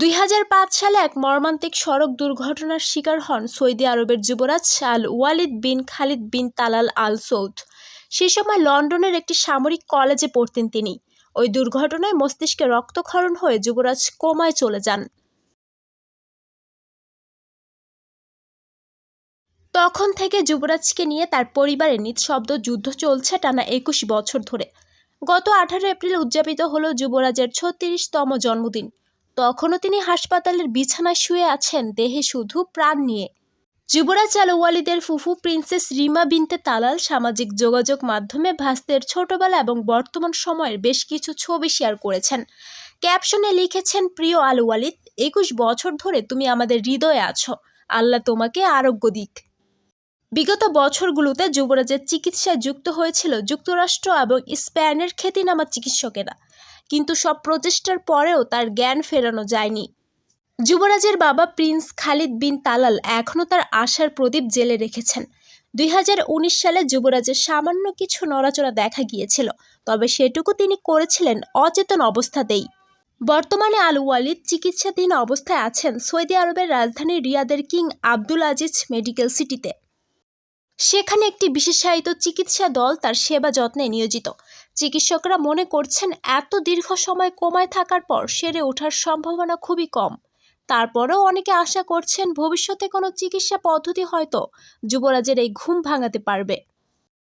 দুই হাজার পাঁচ সালে এক মর্মান্তিক সড়ক দুর্ঘটনার শিকার হন সৌদি আরবের যুবরাজ Al Waleed bin Khalid bin Talal Al Saud সে সময় লন্ডনের একটি সামরিক কলেজে পড়তেন তিনি। ওই দুর্ঘটনায় মস্তিষ্কে রক্তক্ষরণ হয়ে যুবরাজ কোমায় চলে যান। তখন থেকে যুবরাজকে নিয়ে তার পরিবারের নিঃশব্দ যুদ্ধ চলছে টানা একুশ বছর ধরে। গত আঠারো এপ্রিল উদযাপিত হলো যুবরাজের ছত্রিশতম জন্মদিন। তখনও তিনি হাসপাতালের বিছানায় শুয়ে আছেন, দেহে শুধু প্রাণ নিয়ে। যুবরাজ আল ওয়ালিদের ফুফু প্রিন্সেস রিমা বিনতে তালাল সামাজিক যোগাযোগ মাধ্যমে ভাস্তের ছোটবেলা এবং বর্তমান সময়ের বেশ কিছু ছবি শেয়ার করেছেন। ক্যাপশনে লিখেছেন, প্রিয় আল ওয়ালিদ, একুশ বছর ধরে তুমি আমাদের হৃদয়ে আছো। আল্লাহ তোমাকে আরোগ্য দিক। বিগত বছরগুলোতে যুবরাজের চিকিৎসায় যুক্ত হয়েছিল যুক্তরাষ্ট্র এবং স্পেনের খ্যাতিনামা চিকিৎসকেরা। কিন্তু সব প্রচেষ্টার পরেও তার জ্ঞান ফেরানো যায়নি। যুবরাজের বাবা প্রিন্স খালিদ বিন তালাল এখনও তার আশার প্রদীপ জেলে রেখেছেন। দুই হাজার উনিশ সালে যুবরাজের সামান্য কিছু নড়াচড়া দেখা গিয়েছিল, তবে সেটুকু তিনি করেছিলেন অচেতন অবস্থাতেই। বর্তমানে আল ওয়ালিদ চিকিৎসাধীন অবস্থায় আছেন সৌদি আরবের রাজধানী রিয়াদের কিং আব্দুল আজিজ মেডিকেল সিটিতে। সেখানে একটি বিশেষায়িত চিকিৎসা দল তার সেবা যত্নে নিয়োজিত। চিকিৎসকরা মনে করছেন, এত দীর্ঘ সময় কোমায় থাকার পর সেরে ওঠার সম্ভাবনা খুবই কম। তারপরেও অনেকে আশা করছেন, ভবিষ্যতে কোনো চিকিৎসা পদ্ধতি হয়তো যুবরাজের এই ঘুম ভাঙাতে পারবে।